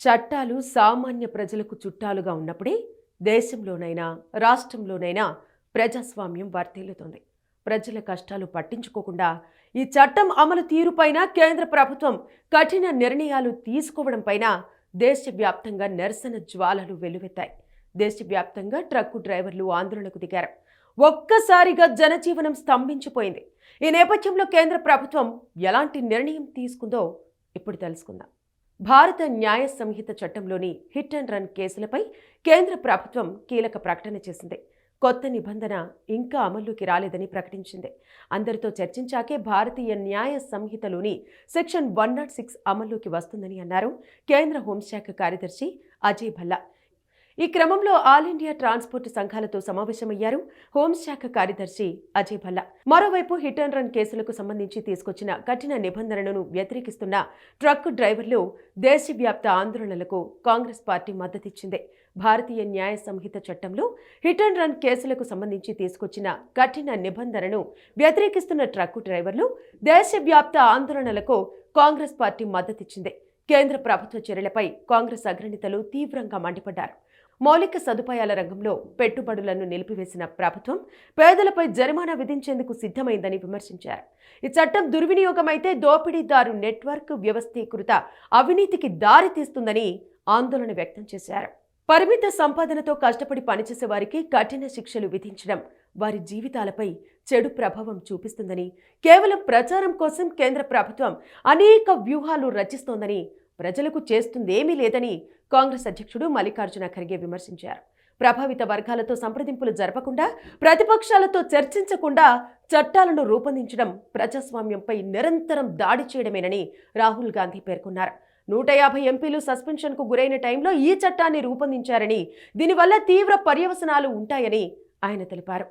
చట్టాలు సామాన్య ప్రజలకు చుట్టాలుగా ఉన్నప్పుడే దేశంలోనైనా రాష్ట్రంలోనైనా ప్రజాస్వామ్యం వర్ధిల్లుతుంది. ప్రజల కష్టాలు పట్టించుకోకుండా ఈ చట్టం అమలు తీరుపైన కేంద్ర ప్రభుత్వం కఠిన నిర్ణయాలు తీసుకోవడంపైన దేశవ్యాప్తంగా నిరసన జ్వాలలు వెలువెత్తాయి. దేశవ్యాప్తంగా ట్రక్కు డ్రైవర్లు ఆందోళనకు దిగారు. ఒక్కసారిగా జనజీవనం స్తంభించిపోయింది. ఈ నేపథ్యంలో కేంద్ర ప్రభుత్వం ఎలాంటి నిర్ణయం తీసుకుందో ఇప్పుడు తెలుసుకుందాం. భారత న్యాయ సంహిత చట్టంలోని హిట్ అండ్ రన్ కేసులపై కేంద్ర ప్రభుత్వం కీలక ప్రకటన చేసింది. కొత్త నిబంధన ఇంకా అమల్లోకి రాలేదని ప్రకటించింది. అందరితో చర్చించాకే భారతీయ న్యాయ సంహితలోని సెక్షన్ వన్ నాట్ సిక్స్ అమల్లోకి వస్తుందని అన్నారు కేంద్ర హోంశాఖ కార్యదర్శి అజయ్ భల్లా. ఈ క్రమంలో ఆల్ ఇండియా ట్రాన్స్పోర్ట్ సంఘాలతో సమావేశమయ్యారు హోంశాఖ కార్యదర్శి అజయ్ భల్లా. మరోవైపు హిట్ అండ్ రన్ కేసులకు సంబంధించి తీసుకొచ్చిన కఠిన నిబంధనలను వ్యతిరేకిస్తున్న ట్రక్ డ్రైవర్లు దేశవ్యాప్త ఆందోళనలకు కాంగ్రెస్ పార్టీ మద్దతిచ్చింది. భారతీయ న్యాయ సంహిత చట్టంలో హిట్ అండ్ రన్ కేసులకు సంబంధించి తీసుకొచ్చిన కఠిన నిబంధనను వ్యతిరేకిస్తున్న ట్రక్కు డ్రైవర్లు దేశవ్యాప్త ఆందోళనలకు కాంగ్రెస్ పార్టీ మద్దతిచ్చింది. కేంద్ర ప్రభుత్వ చర్యలపై కాంగ్రెస్ అగ్రనేతలు తీవ్రంగా మండిపడ్డారు. మౌలిక సదుపాయాల రంగంలో పెట్టుబడులను నిలిపివేసిన ప్రభుత్వం పేదలపై జరిమానా విధించేందుకు సిద్ధమైందని విమర్శించారు. ఈ చట్టం దుర్వినియోగమైతే దోపిడీదారు నెట్వర్క్ వ్యవస్థీకృత అవినీతికి దారితీస్తుందని ఆందోళన వ్యక్తం చేశారు. పరిమిత సంపాదనతో కష్టపడి పనిచేసే వారికి కఠిన శిక్షలు విధించడం వారి జీవితాలపై చెడు ప్రభావం చూపిస్తుందని కేవలం ప్రచారం కోసం కేంద్ర ప్రభుత్వం అనేక వ్యూహాలు రచిస్తోందని ప్రజలకు చేస్తుందేమీ లేదని కాంగ్రెస్ అధ్యక్షుడు మల్లికార్జున ఖర్గే విమర్శించారు. ప్రభావిత వర్గాలతో సంప్రదింపులు జరపకుండా ప్రతిపక్షాలతో చర్చించకుండా చట్టాలను రూపొందించడం ప్రజాస్వామ్యంపై నిరంతరం దాడి చేయడమేనని రాహుల్ గాంధీ పేర్కొన్నారు. నూట యాభై ఎంపీలు సస్పెన్షన్కు గురైన టైంలో ఈ చట్టాన్ని రూపొందించారని దీనివల్ల తీవ్ర పర్యవసనాలు ఉంటాయని ఆయన తెలిపారు.